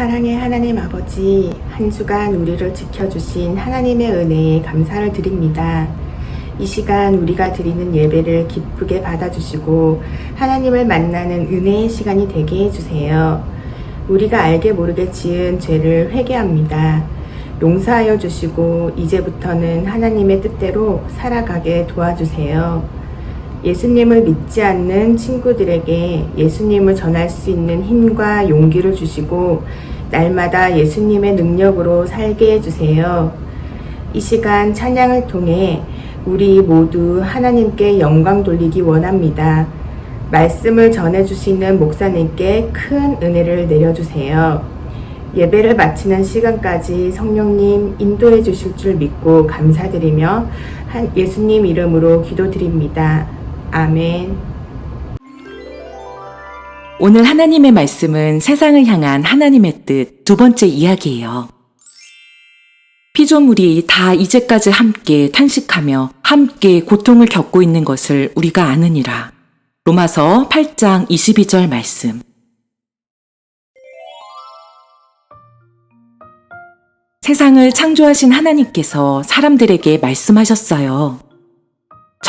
사랑의 하나님 아버지, 한 주간 우리를 지켜주신 하나님의 은혜에 감사를 드립니다. 이 시간 우리가 드리는 예배를 기쁘게 받아주시고 하나님을 만나는 은혜의 시간이 되게 해주세요. 우리가 알게 모르게 지은 죄를 회개합니다. 용서하여 주시고 이제부터는 하나님의 뜻대로 살아가게 도와주세요. 예수님을 믿지 않는 친구들에게 예수님을 전할 수 있는 힘과 용기를 주시고 날마다 예수님의 능력으로 살게 해주세요. 이 시간 찬양을 통해 우리 모두 하나님께 영광 돌리기 원합니다. 말씀을 전해주시는 목사님께 큰 은혜를 내려주세요. 예배를 마치는 시간까지 성령님 인도해 주실 줄 믿고 감사드리며 한 예수님 이름으로 기도드립니다. 아멘. 오늘 하나님의 말씀은 세상을 향한 하나님의 뜻 두 번째 이야기예요. 피조물이 다 이제까지 함께 탄식하며 함께 고통을 겪고 있는 것을 우리가 아느니라. 로마서 8장 22절 말씀. 세상을 창조하신 하나님께서 사람들에게 말씀하셨어요.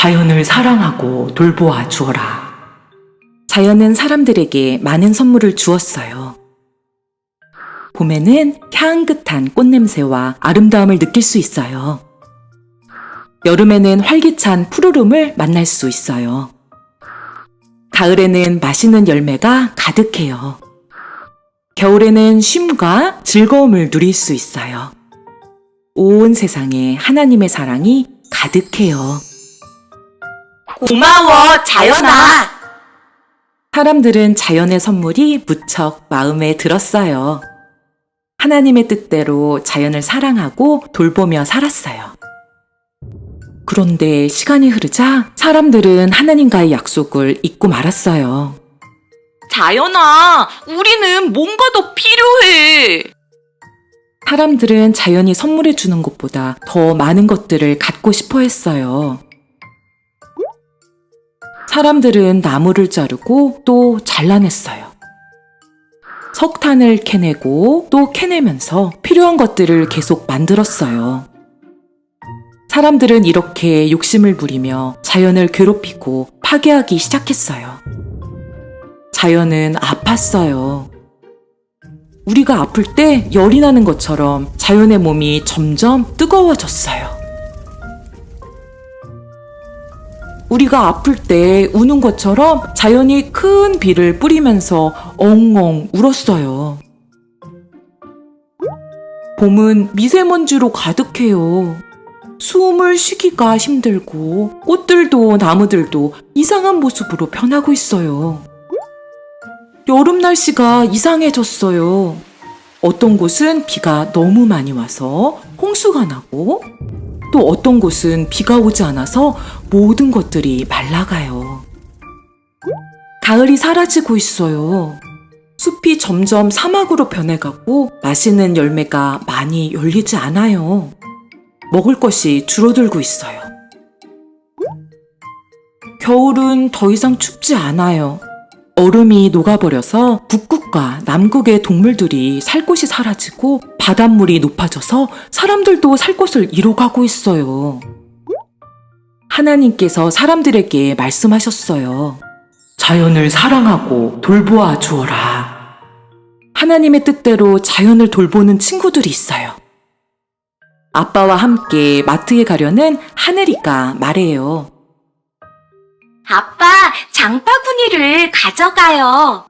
자연을 사랑하고 돌보아 주어라. 자연은 사람들에게 많은 선물을 주었어요. 봄에는 향긋한 꽃냄새와 아름다움을 느낄 수 있어요. 여름에는 활기찬 푸르름을 만날 수 있어요. 가을에는 맛있는 열매가 가득해요. 겨울에는 쉼과 즐거움을 누릴 수 있어요. 온 세상에 하나님의 사랑이 가득해요. 고마워, 자연아. 사람들은 자연의 선물이 무척 마음에 들었어요. 하나님의 뜻대로 자연을 사랑하고 돌보며 살았어요. 그런데 시간이 흐르자 사람들은 하나님과의 약속을 잊고 말았어요. 자연아, 우리는 뭔가 더 필요해. 사람들은 자연이 선물해 주는 것보다 더 많은 것들을 갖고 싶어 했어요. 사람들은 나무를 자르고 또 잘라냈어요. 석탄을 캐내고 또 캐내면서 필요한 것들을 계속 만들었어요. 사람들은 이렇게 욕심을 부리며 자연을 괴롭히고 파괴하기 시작했어요. 자연은 아팠어요. 우리가 아플 때 열이 나는 것처럼 자연의 몸이 점점 뜨거워졌어요. 우리가 아플 때 우는 것처럼 자연이 큰 비를 뿌리면서 엉엉 울었어요. 봄은 미세먼지로 가득해요. 숨을 쉬기가 힘들고 꽃들도 나무들도 이상한 모습으로 변하고 있어요. 여름 날씨가 이상해졌어요. 어떤 곳은 비가 너무 많이 와서 홍수가 나고 또 어떤 곳은 비가 오지 않아서 모든 것들이 말라가요. 가을이 사라지고 있어요. 숲이 점점 사막으로 변해가고 맛있는 열매가 많이 열리지 않아요. 먹을 것이 줄어들고 있어요. 겨울은 더 이상 춥지 않아요. 얼음이 녹아버려서 북극과 남극의 동물들이 살 곳이 사라지고 바닷물이 높아져서 사람들도 살 곳을 잃어가고 있어요. 하나님께서 사람들에게 말씀하셨어요. 자연을 사랑하고 돌보아 주어라. 하나님의 뜻대로 자연을 돌보는 친구들이 있어요. 아빠와 함께 마트에 가려는 하늘이가 말해요. 아빠, 장바구니를 가져가요.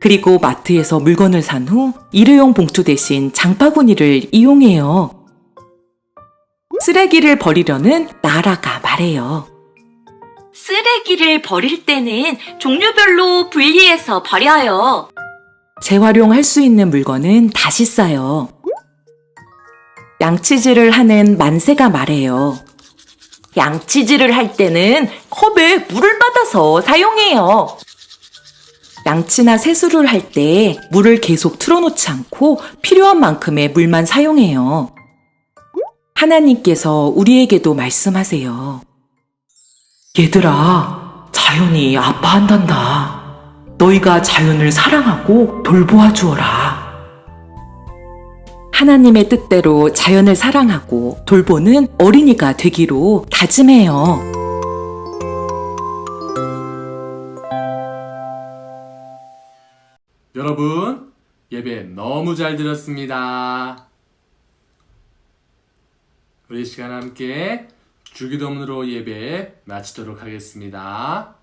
그리고 마트에서 물건을 산 후 일회용 봉투 대신 장바구니를 이용해요. 쓰레기를 버리려는 나라가 말해요. 쓰레기를 버릴 때는 종류별로 분리해서 버려요. 재활용할 수 있는 물건은 다시 싸요. 양치질을 하는 만세가 말해요. 양치질을 할 때는 컵에 물을 받아서 사용해요. 양치나 세수를 할 때 물을 계속 틀어놓지 않고 필요한 만큼의 물만 사용해요. 하나님께서 우리에게도 말씀하세요. 얘들아, 자연이 아파한단다. 너희가 자연을 사랑하고 돌보아 주어라. 하나님의 뜻대로 자연을 사랑하고 돌보는 어린이가 되기로 다짐해요. 여러분, 예배 너무 잘 들었습니다. 우리 이 시간 함께 주기도문으로 예배 마치도록 하겠습니다.